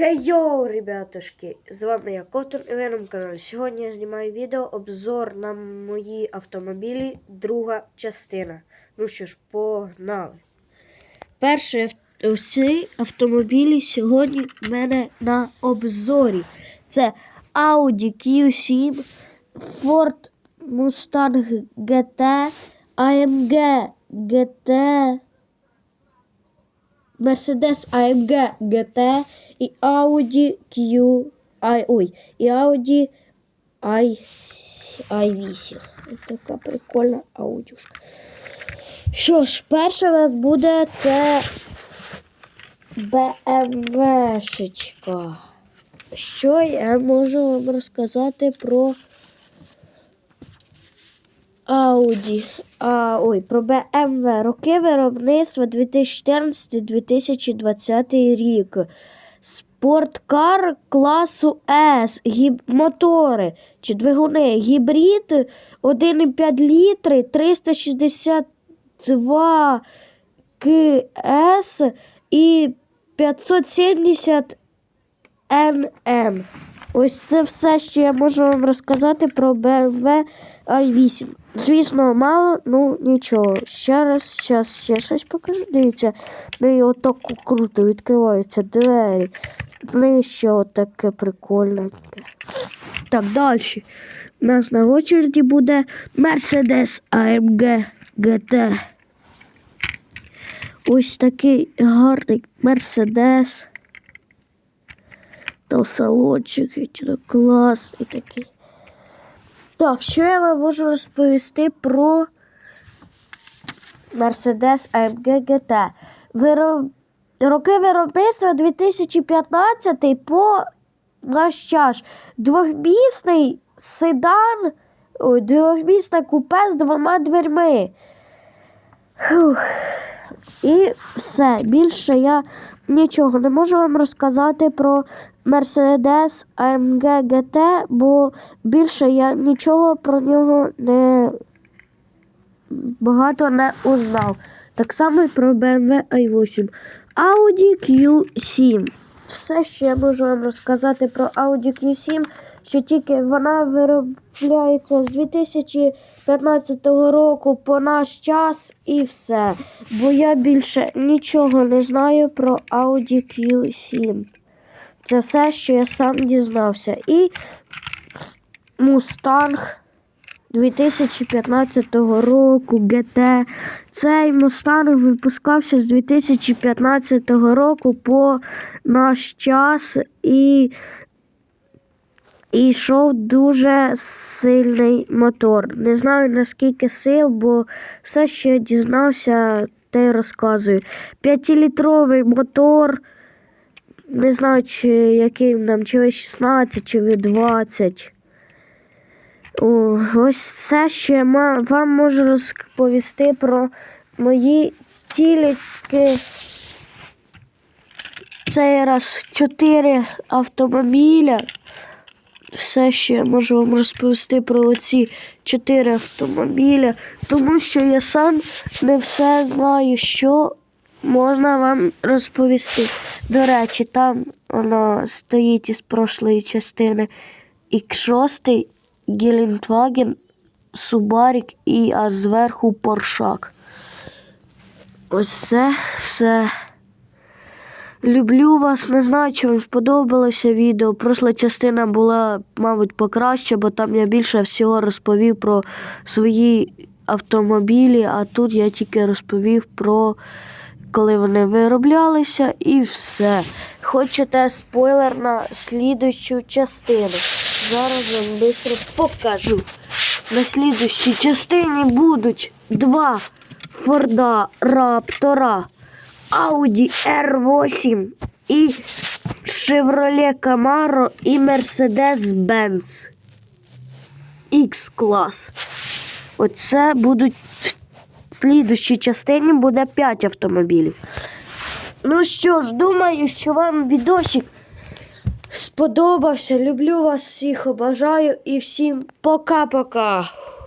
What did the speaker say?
Хей йоу, ребятушки! З вами я Котон і ви на каналі. Сьогодні я знімаю відео обзор на мої автомобілі, друга частина. Ну що ж, погнали. Перше ці автомобілі сьогодні в мене на обзорі. Це Audi Q7, Ford Mustang GT, AMG GT. Mercedes AMG GT і Audi Q. I, ой, і Audi i, i8. Така прикольна аудюшка. Що ж, перше у нас буде це BMW-шечка. Що я можу вам розказати про Audi. А, ой, про BMW. Роки виробництва 2014-2020 рік. Спорткар класу S, гіб... мотори чи двигуни. Гібрид 1,5 літри 362 КС і 570 НМ. Ось це все, що я можу вам розказати про BMW i8. Звісно, мало, ну нічого. Ще раз, зараз ще щось покажу. Дивіться, в неї отак круто відкриваються двері. В неї ще отаке прикольненьке. Так, далі. У нас на очереді буде Mercedes AMG GT. Ось такий гарний Mercedes. Та салончик, класний такий. Так, що я вам можу розповісти про Mercedes AMG GT? Роки виробництва 2015 по наш час. Двохмісний седан, двохмісне купе з двома дверми. Фух. І все. Більше я нічого не можу вам розказати про Mercedes AMG GT, бо більше я нічого про нього не багато не узнав. Так само і про BMW i8. Audi Q7. Все, що я можу вам розказати про Audi Q7, що тільки вона виробляється з 2015 року по наш час і все. Бо я більше нічого не знаю про Audi Q7. Це все, що я сам дізнався. І Мустанг 2015 року GT. Цей Мустанг випускався з 2015 року по наш час і йшов дуже сильний мотор. Не знаю наскільки сил, бо все, що я дізнався, те розказую. П'ятилітровий мотор. Не знаю, чи який нам, чи V16, чи V20. О, ось що я вам можу розповісти про мої тільки цей раз чотири автомобіля. Все, я можу вам розповісти про оці чотири автомобіля, тому що я сам не все знаю, що можна вам розповісти. До речі, там воно стоїть із прошлої частини X6, Гелендваген, Субарік і аж зверху Поршак. Ось це все. Люблю вас, не знаю, чи вам сподобалося відео. Просла частина була, мабуть, покраще, бо там я більше всього розповів про свої автомобілі, а тут я тільки розповів про коли вони вироблялися і все. Хочете спойлер на слідущу частину. Зараз вам швидко покажу. На слідущій частині будуть два Форда Раптора, Audi R8 і Chevrolet Camaro і Mercedes-Benz X-клас. Оце будуть в слідущій частині буде 5 автомобілів. Ну що ж, думаю, що вам відосик сподобався. Люблю вас всіх, обажаю і всім пока-пока.